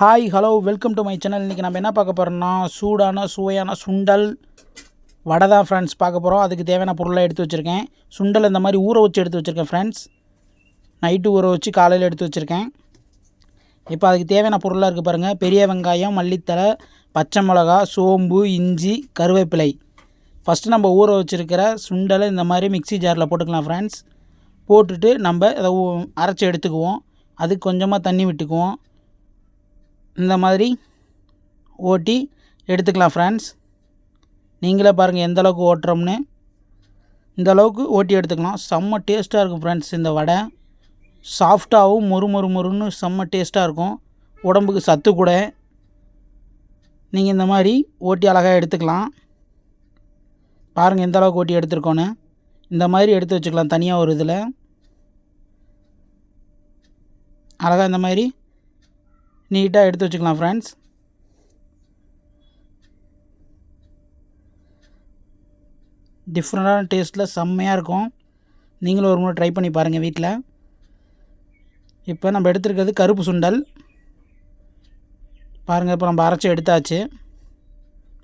Hi hello welcome to my channel இன்றைக்கி நம்ம என்ன பார்க்க போகிறோம்னா சூடான சுவையான சுண்டல் வடை தான் ஃப்ரெண்ட்ஸ் பார்க்க போகிறோம் அதுக்கு தேவையான பொருளாக எடுத்து வச்சுருக்கேன். சுண்டல் இந்த மாதிரி ஊற வச்சு எடுத்து வச்சுருக்கேன் ஃப்ரெண்ட்ஸ் நைட்டு ஊற வச்சு காலையில் எடுத்து வச்சுருக்கேன். இப்போ அதுக்கு தேவையான பொருளாக இருக்குது பாருங்கள் பெரிய வெங்காயம் மல்லித்தழை பச்சை மிளகா சோம்பு இஞ்சி கருவேப்பிலை. ஃபஸ்ட்டு நம்ம ஊற வச்சுருக்கிற சுண்டலை இந்த மாதிரி மிக்ஸி ஜாரில் போட்டுக்கலாம் ஃப்ரெண்ட்ஸ் போட்டுட்டு நம்ம அதை அரைச்சி எடுத்துக்குவோம். அதுக்கு கொஞ்சமாக தண்ணி விட்டுக்குவோம். இந்த மாதிரி ஓட்டி எடுத்துக்கலாம் ஃப்ரெண்ட்ஸ் நீங்களே பாருங்கள் எந்த அளவுக்கு ஓட்டுறோம்னு. இந்த அளவுக்கு ஓட்டி எடுத்துக்கலாம். செம்ம டேஸ்ட்டாக இருக்கும் ஃப்ரெண்ட்ஸ் இந்த வடை. சாஃப்டாகவும் மொறு மொறு மொறுன்னு செம்ம டேஸ்ட்டாக இருக்கும். உடம்புக்கு சத்து கூட. நீங்கள் இந்த மாதிரி ஓட்டி அழகாக எடுத்துக்கலாம். பாருங்கள் எந்த அளவுக்கு ஓட்டி எடுத்துருக்கோன்னு இந்த மாதிரி எடுத்து வச்சுக்கலாம் தனியாக ஒரு இதில். அழகாக இந்த மாதிரி நீட்டாக எடுத்து வச்சுக்கலாம் ஃப்ரெண்ட்ஸ் டிஃப்ரெண்ட்டான டேஸ்ட்டில் செம்மையாக இருக்கும். நீங்களும் ஒரு முறை ட்ரை பண்ணி பாருங்கள் வீட்டில் இப்போ நம்ம எடுத்துருக்கிறது கருப்பு சுண்டல். பாருங்கள் இப்போ நம்ம அரைச்சி எடுத்தாச்சு.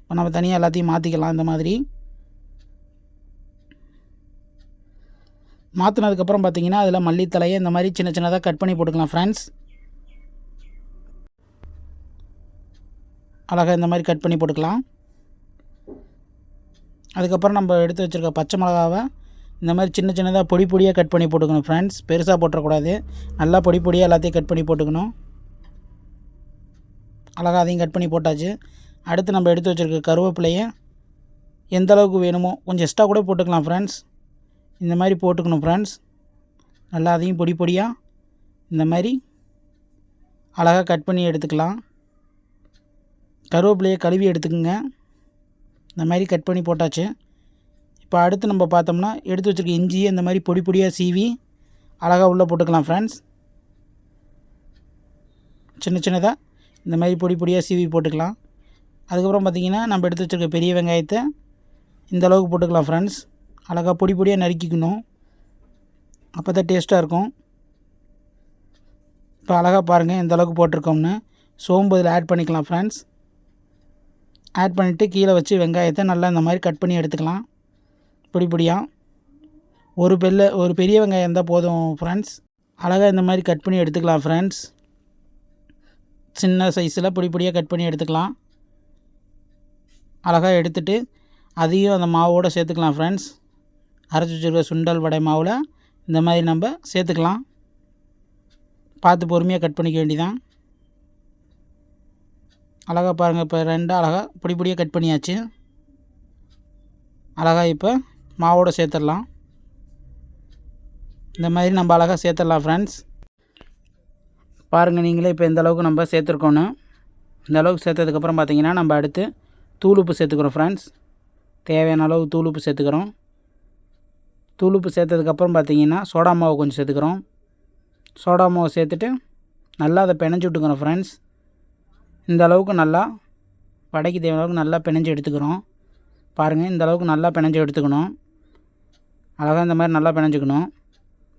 இப்போ நம்ம தனியாக எல்லாத்தையும் மாற்றிக்கலாம் இந்த மாதிரி. மாற்றினதுக்கப்புறம் பார்த்தீங்கன்னா அதில் மல்லித்தலையை இந்த மாதிரி சின்ன சின்னதாக கட் பண்ணி போட்டுக்கலாம் ஃப்ரெண்ட்ஸ் அழகாக இந்த மாதிரி கட் பண்ணி போட்டுக்கலாம். அதுக்கப்புறம் நம்ம எடுத்து வச்சுருக்க பச்சை மிளகாவை இந்த மாதிரி சின்ன சின்னதாக பொடி பொடியாக கட் பண்ணி போட்டுக்கணும் ஃப்ரெண்ட்ஸ் பெருசாக போட்டுறக்கூடாது. நல்லா பொடி பொடியாக எல்லாத்தையும் கட் பண்ணி போட்டுக்கணும். அழகாக அதையும் கட் பண்ணி போட்டாச்சு. அடுத்து நம்ம எடுத்து வச்சுருக்க கருவேப்பிலையை எந்த அளவுக்கு வேணுமோ கொஞ்சம் எக்ஸ்ட்ரா கூட போட்டுக்கலாம் ஃப்ரெண்ட்ஸ் இந்த மாதிரி போட்டுக்கணும் ஃப்ரெண்ட்ஸ் நல்லா அதையும் பொடி பொடியாக இந்த மாதிரி அழகாக கட் பண்ணி எடுத்துக்கலாம். கருவேப்பிலையை கழுவி எடுத்துக்கோங்க. இந்த மாதிரி கட் பண்ணி போட்டாச்சு. இப்போ அடுத்து நம்ம பார்த்தோம்னா எடுத்து வச்சுருக்க இஞ்சியை இந்த மாதிரி பொடி பொடியாக சீவி அழகாக உள்ளே போட்டுக்கலாம் ஃப்ரெண்ட்ஸ் சின்ன சின்னதாக இந்த மாதிரி பொடி பொடியாக சீவி போட்டுக்கலாம். அதுக்கப்புறம் பார்த்திங்கன்னா நம்ம எடுத்து வச்சுருக்க பெரிய வெங்காயத்தை இந்த அளவுக்கு போட்டுக்கலாம் ஃப்ரெண்ட்ஸ் அழகாக பொடி பொடியாக நறுக்கிக்கணும். அப்போ தான் டேஸ்ட்டாக இருக்கும். இப்போ அழகாக பாருங்கள் எந்த அளவுக்கு போட்டிருக்கோம்னு. சோம்பு இதில் ஆட் பண்ணிக்கலாம் ஃப்ரெண்ட்ஸ் ஆட் பண்ணிவிட்டு கீழே வச்சு வெங்காயத்தை நல்லா இந்த மாதிரி கட் பண்ணி எடுத்துக்கலாம். பொடி பொடியாக ஒரு பெல்ல ஒரு பெரிய வெங்காயம் இருந்தால் போதும் ஃப்ரெண்ட்ஸ் அழகாக இந்த மாதிரி கட் பண்ணி எடுத்துக்கலாம் ஃப்ரெண்ட்ஸ் சின்ன சைஸில் பொடி பொடியாக கட் பண்ணி எடுத்துக்கலாம். அழகாக எடுத்துட்டு அதையும் அந்த மாவோடு சேர்த்துக்கலாம் ஃப்ரெண்ட்ஸ் அரைச்சி வச்சுருக்க சுண்டல் வடை மாவில் இந்த மாதிரி நம்ம சேர்த்துக்கலாம். பார்த்து பொறுமையாக கட் பண்ணிக்க வேண்டியதான் அழகாக பாருங்கள் இப்போ ரெண்டு அழகாக பொடி பொடியாக கட் பண்ணியாச்சு. அழகாக இப்போ மாவோடு சேர்த்துடலாம். இந்த மாதிரி நம்ம அழகாக சேர்த்துடலாம் ஃப்ரெண்ட்ஸ் பாருங்கள் நீங்களே இப்போ இந்த அளவுக்கு நம்ம சேர்த்துருக்கோன்னு இந்த அளவுக்கு சேர்த்ததுக்கப்புறம் பார்த்தீங்கன்னா நம்ம அடுத்து தூள் உப்பு சேர்த்துக்கிறோம் ஃப்ரெண்ட்ஸ் தேவையான அளவு தூள் உப்பு சேர்த்துக்கிறோம். தூள் உப்பு சேர்த்ததுக்கப்புறம் பார்த்தீங்கன்னா சோடா மாவு கொஞ்சம் சேர்த்துக்கிறோம். சோடா மாவு சேர்த்துட்டு நல்லா அதை பிணைஞ்சி விட்டுக்கிறோம் ஃப்ரெண்ட்ஸ் இந்த அளவுக்கு நல்லா வடைக்கு தேவையான அளவுக்கு நல்லா பிணைஞ்சு எடுத்துக்கிறோம். பாருங்கள் இந்த அளவுக்கு நல்லா பிணைஞ்சு எடுத்துக்கணும். அழகாக இந்த மாதிரி நல்லா பிணைஞ்சுக்கணும்.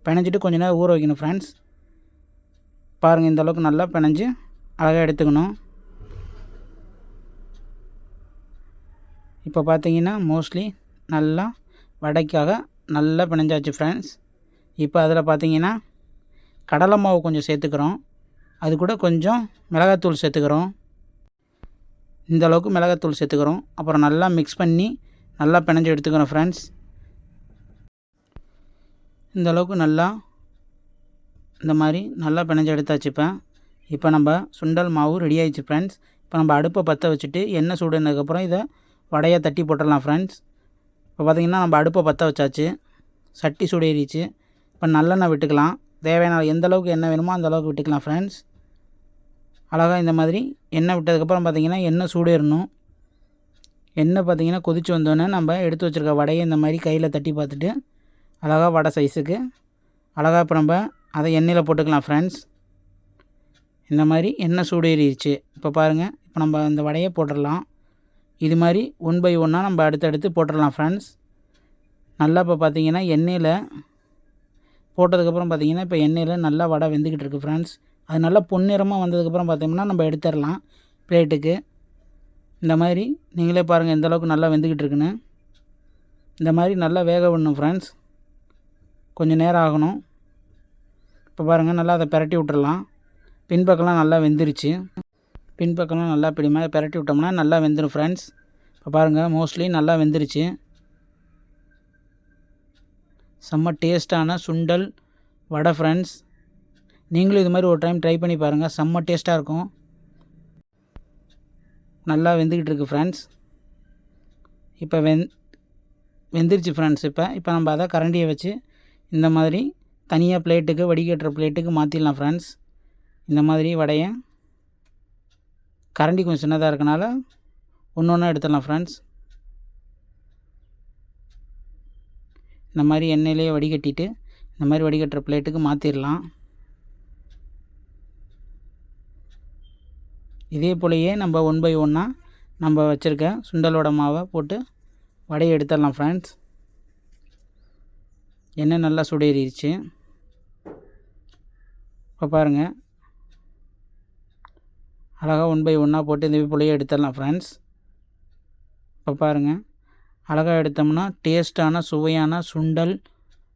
பிணைஞ்சிட்டு கொஞ்ச நேரம் ஊற வைக்கணும் ஃப்ரெண்ட்ஸ் பாருங்கள் இந்த அளவுக்கு நல்லா பிணைஞ்சு அழகாக எடுத்துக்கணும். இப்போ பார்த்தீங்கன்னா மோஸ்ட்லி நல்லா வடைக்காக நல்லா பிணைஞ்சாச்சு ஃப்ரெண்ட்ஸ் இப்போ அதில் பார்த்தீங்கன்னா கடலை மாவு கொஞ்சம் சேர்த்துக்கிறோம். அது கூட கொஞ்சம் மிளகாத்தூள் சேர்த்துக்கிறோம். இந்த அளவுக்கு மிளகாத்தூள் சேர்த்துக்கிறோம். அப்புறம் நல்லா மிக்ஸ் பண்ணி நல்லா பிணைஞ்சு எடுத்துக்கிறோம் ஃப்ரெண்ட்ஸ் இந்த அளவுக்கு நல்லா இந்த மாதிரி நல்லா பிணைஞ்சு எடுத்தாச்சு இப்போ. இப்போ நம்ம சுண்டல் மாவு ரெடி ஆயிடுச்சு ஃப்ரெண்ட்ஸ் இப்போ நம்ம அடுப்பை பற்ற வச்சுட்டு எண்ணெய் சூடுனதுக்கப்புறம் இதை வடையாக தட்டி போட்டுடலாம் ஃப்ரெண்ட்ஸ் இப்போ பார்த்திங்கன்னா நம்ம அடுப்பை பற்ற வச்சாச்சு. சட்டி சூடேறிச்சு. இப்போ நல்லெண்ணெய் விட்டுக்கலாம். தேவையான எந்த அளவுக்கு எண்ணெய் வேணுமோ அந்த அளவுக்கு விட்டுக்கலாம் ஃப்ரெண்ட்ஸ் அழகாக இந்த மாதிரி எண்ணெய் விட்டதுக்கப்புறம் பார்த்திங்கன்னா எண்ணெய் சூடேறணும். எண்ணெய் பார்த்திங்கன்னா கொதிச்சு வந்தோடனே நம்ம எடுத்து வச்சுருக்க வடையை இந்த மாதிரி கையில் தட்டி பார்த்துட்டு அழகாக வடை சைஸுக்கு அழகாக இப்போ நம்ம அதை எண்ணெயில் போட்டுக்கலாம் ஃப்ரெண்ட்ஸ் இந்த மாதிரி எண்ணெய் சூடேறிடுச்சு. இப்போ பாருங்கள் இப்போ நம்ம இந்த வடையை போட்டுடலாம். இது மாதிரி ஒன் பை ஒன்னாக நம்ம அடுத்தடுத்து போட்டுடலாம் ஃப்ரெண்ட்ஸ் நல்லா இப்போ பார்த்தீங்கன்னா எண்ணெயில் போட்டதுக்கப்புறம் பார்த்தீங்கன்னா இப்போ எண்ணெயில் நல்லா வடை வெந்துக்கிட்டு இருக்குது ஃப்ரெண்ட்ஸ் அது நல்லா பொன்னிறமாக வந்ததுக்கப்புறம் பார்த்தோம்னா நம்ம எடுத்துடலாம் பிளேட்டுக்கு. இந்த மாதிரி நீங்களே பாருங்கள் எந்த அளவுக்கு நல்லா வெந்துக்கிட்டு இருக்குன்னு. இந்த மாதிரி நல்லா வேக விடணும் ஃப்ரெண்ட்ஸ் கொஞ்சம் நேரம் ஆகணும். இப்போ பாருங்கள் நல்லா அதை பிரட்டி விட்டுறலாம். பின்பக்கம்லாம் நல்லா வெந்துருச்சு. பின்பக்கம்லாம் நல்லா இப்படி மாதிரி பிரட்டி விட்டோம்னா நல்லா வெந்துடும் ஃப்ரெண்ட்ஸ் இப்போ பாருங்கள் மோஸ்ட்லி நல்லா வெந்துருச்சு. செம்ம டேஸ்ட்டான சுண்டல் வடை ஃப்ரெண்ட்ஸ் நீங்களும் இது மாதிரி ஒரு டைம் ட்ரை பண்ணி பாருங்கள் செம்ம டேஸ்ட்டாக இருக்கும். நல்லா வெந்துக்கிட்டு இருக்கு ஃப்ரெண்ட்ஸ் இப்போ வெந் வெந்துருச்சு ஃப்ரெண்ட்ஸ் இப்போ. இப்போ நம்ம அதை கரண்டியை வச்சு இந்த மாதிரி தனியாக பிளேட்டுக்கு வடிகட்டுற பிளேட்டுக்கு மாற்றிடலாம் ஃப்ரெண்ட்ஸ் இந்த மாதிரி வடையை கரண்டி கொஞ்சம் சின்னதாக இருக்கனால ஒன்று ஒன்றா எடுத்துடலாம் ஃப்ரெண்ட்ஸ் இந்த மாதிரி எண்ணெயிலேயே வடிகட்டிட்டு இந்த மாதிரி வடிகட்டுற பிளேட்டுக்கு மாற்றிடலாம் இதே போலயே நம்ம ஒன் பை ஒன்னாக நம்ம வச்சுருக்க சுண்டலோட மாவை போட்டு வடையை எடுத்துடலாம் ஃப்ரெண்ட்ஸ் எண்ணெய் நல்லா சுடேறிடுச்சு இப்போ பாருங்கள் அழகாக ஒன் பை ஒன்னாக போட்டு இந்த போலயே எடுத்துடலாம் ஃப்ரெண்ட்ஸ் இப்போ பாருங்கள் அழகாக எடுத்தோம்னா டேஸ்ட்டான சுவையான சுண்டல்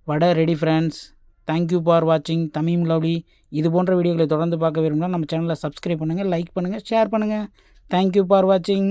vada ready friends thank you for வாட்சிங் தமிம் லவ்லி இது போன்ற வீடியோக்களை தொடர்ந்து பார்க்க விரும்பினா நம்ம சேனலை சப்ஸ்கிரைப் பண்ணுங்கள் லைக் பண்ணுங்கள் ஷேர் பண்ணுங்கள் தேங்க்யூ ஃபார் வாட்சிங்